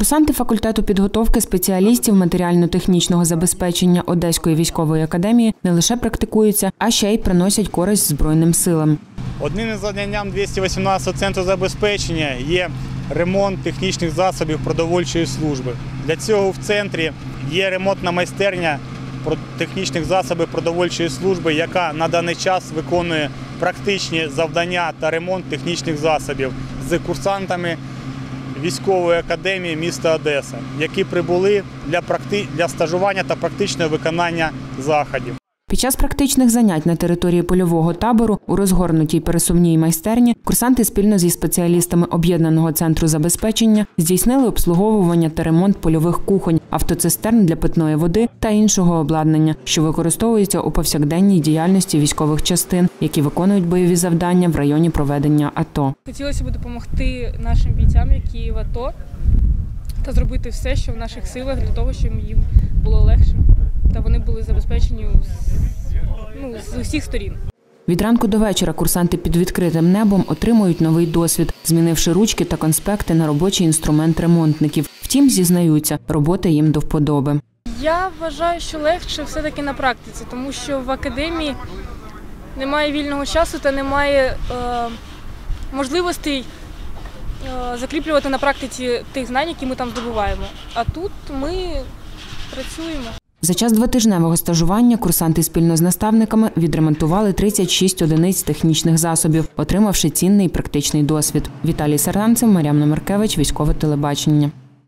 Курсанти факультету підготовки спеціалістів матеріально-технічного забезпечення Одеської військової академії не лише практикуються, а ще й приносять користь Збройним силам. Одним із завданням 218 центру забезпечення є ремонт технічних засобів продовольчої служби. Для цього в центрі є ремонтна майстерня технічних засобів продовольчої служби, яка на даний час виконує практичні завдання та ремонт технічних засобів з курсантами військової академії міста Одеса, які прибули для, практи... для стажування та практичного виконання заходів. Під час практичних занять на території польового табору у розгорнутій пересувній майстерні курсанти спільно зі спеціалістами об'єднаного центру забезпечення здійснили обслуговування та ремонт польових кухонь, автоцистерн для питної води та іншого обладнання, що використовується у повсякденній діяльності військових частин, які виконують бойові завдання в районі проведення АТО. Хотілося б допомогти нашим бійцям, які в АТО, та зробити все, що в наших силах для того, щоб їм було легше та вони були забезпечені з, ну, з усіх сторін. Від ранку до вечора курсанти під відкритим небом отримують новий досвід, змінивши ручки та конспекти на робочий інструмент ремонтників. Втім, зізнаються, робота їм до вподоби. Я вважаю, що легше все-таки на практиці, тому що в академії немає вільного часу та немає е, можливостей е, закріплювати на практиці тих знань, які ми там здобуваємо. А тут ми працюємо. За час двотижневого стажування курсанти спільно з наставниками відремонтували 36 одиниць технічних засобів, отримавши цінний практичний досвід. Віталій Саранцев, Мар'ям Номеркевич, військове телебачення.